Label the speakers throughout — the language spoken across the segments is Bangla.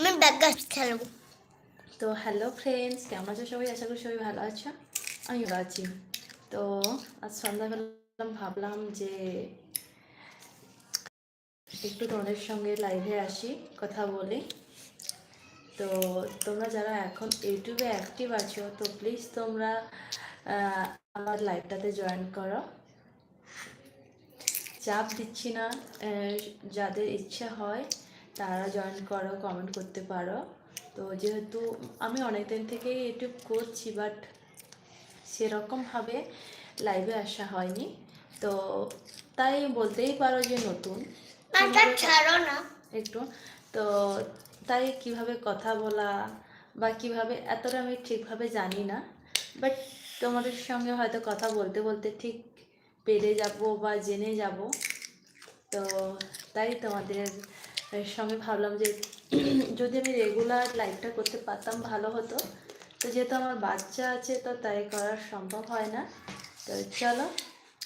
Speaker 1: আমি ব্যাগ গাছ খেলব
Speaker 2: তো হ্যালো ফ্রেন্ডস, কেমন আছো সবাই? আশা করি সবাই ভালো আছো। আমি ভালো আছি। তো আজ সন্ধ্যাবেলা ভাবলাম যে একটু তোমাদের সঙ্গে লাইভে আসি, কথা বলি। তো তোমরা যারা এখন ইউটিউবে অ্যাক্টিভ আছো, তো প্লিজ তোমরা আমার লাইভটাতে জয়েন করো। চাপ দিচ্ছি না যাদের ইচ্ছা হয় তারা জয়েন করো কমেন্ট করতে পারো। তো যেহেতু আমি অনেক দিন থেকেই ইউটিউব করছি বাট সেরকমভাবে লাইভে আসা হয়নি। তো তাই বলতেই পারো যে নতুন।
Speaker 1: ছাড়ো না।
Speaker 2: একটু। তো তাই কীভাবে কথা বলা বা কীভাবে এতটা আমি ঠিকভাবে জানি না। বাট তোমাদের সঙ্গে হয়তো কথা বলতে বলতে ঠিক পেরে যাব বা জেনে যাব। তো তাই তোমাদের সঙ্গে ভাবলাম যে যদি আমি রেগুলার লাইভটা করতে পারতাম, ভালো হতো। তো যেহেতু আমার বাচ্চা আছে, তো তাই করা সম্ভব হয় না। তো চলো,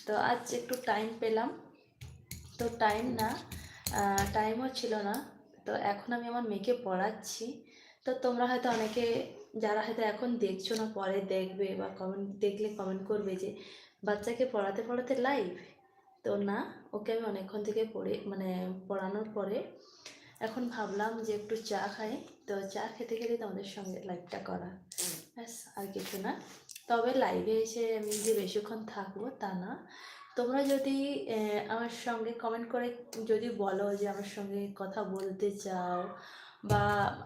Speaker 2: তো আজ একটু টাইম পেলাম। তো টাইম না টাইমও ছিল না। তো এখন আমি আমার মেয়েকে পড়াচ্ছি। তো তোমরা হয়তো অনেকে, যারা হয়তো এখন দেখছ না, পরে দেখবে বা কমেন্ট দেখলে কমেন্ট করবে যে বাচ্চাকে পড়াতে পড়াতে লাইভ তো না, ওকে আমি অনেকক্ষণ থেকে পড়ে মানে পড়ানোর পরে এখন ভাবলাম যে একটু চা খাই। তো চা খেতে খেতে তোমাদের সঙ্গে লাইভটা করা। ব্যাস, আর কিছু না। তবে লাইভে এসে আমি যে বেশিক্ষণ থাকব তা না। তোমরা যদি আমার সঙ্গে কমেন্ট করে যদি বলো যে আমার সঙ্গে কথা বলতে চাও বা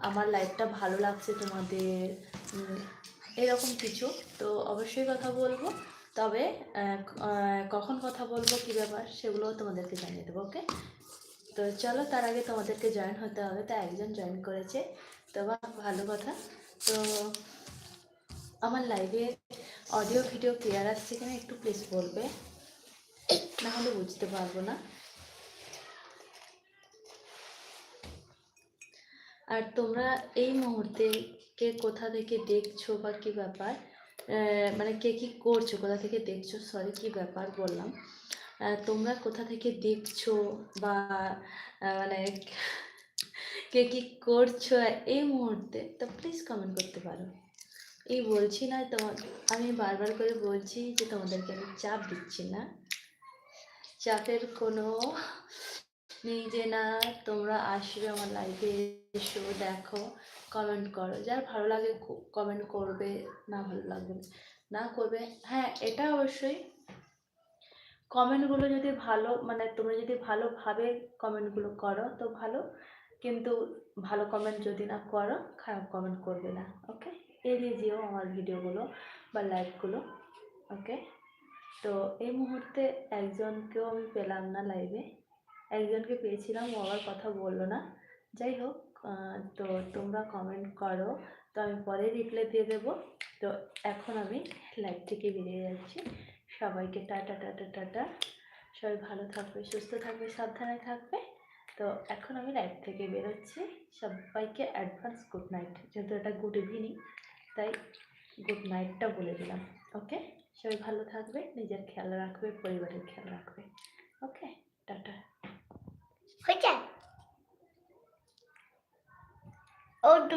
Speaker 2: আমার লাইফটা ভালো লাগছে তোমাদের এরকম কিছু, তো অবশ্যই কথা বলব। তবে কখন কথা বলব কী ব্যাপার সেগুলো তোমাদেরকে জানিয়ে দেবো ওকে? তো চলো তার আগে তোমাদেরকে জয়েন হতে হবে তা একজন জয়েন করেছে। তো বাহ, ভালো কথা। তো আমার লাইভে অডিও ভিডিও ক্লিয়ার আসছে কিনা একটু প্লিজ বলবে। না হলে বুঝতে পারব না। আর তোমরা এই মুহূর্তে কে কোথা থেকে দেখছ বা কি ব্যাপার মানে কে কি করছ, কোথা থেকে দেখছ? সরি কি ব্যাপার বললাম। তোমরা কোথা থেকে দেখছ বা মানে কে কি করছ এই মুহূর্তে, তো প্লিজ কমেন্ট করতে পারো। এই বলছি না তোমার আমি বারবার করে বলছি যে তোমাদেরকে আমি চাপ দিচ্ছি না। চাপের কোনো যে না, তোমরা আসবে আমার লাইভে এসো, দেখো কমেন্ট করো। যার ভালো লাগে কমেন্ট করবে, না ভালো লাগবে না। না করবে হ্যাঁ এটা অবশ্যই। কমেন্টগুলো যদি ভালো মানে তোমরা যদি ভালোভাবে কমেন্টগুলো করো, তো ভালো। কিন্তু ভালো কমেন্ট যদি না করো, খারাপ কমেন্ট করবে না ওকে এড়িয়ে যেও আমার ভিডিওগুলো বা লাইভগুলো ওকে তো এই মুহূর্তে একজনকেও আমি পেলাম না লাইভে একজনকে পেয়েছিলাম, ও আবার কথা বলল না। যাই হোক তো তোমরা কমেন্ট করো। তো আমি পরে রিপ্লাই দিয়ে দেবো। তো এখন আমি লাইভ থেকে বেরিয়ে যাচ্ছি। সবাইকে টাটা টাটা টাটা। সবাই ভালো থাকবে, সুস্থ থাকবে, সাবধানে থাকবে। তো এখন আমি লাইভ থেকে বেরোচ্ছি। সবাইকে অ্যাডভান্স গুড নাইট যেহেতু এটা গুড ইভিনিং তাই গুড নাইটটা বলে দিলাম। ওকে সবাই ভালো থাকবে, নিজের খেয়াল রাখবে, পরিবারের খেয়াল রাখবে। ওকে টাটা।
Speaker 1: Pecah. Oh,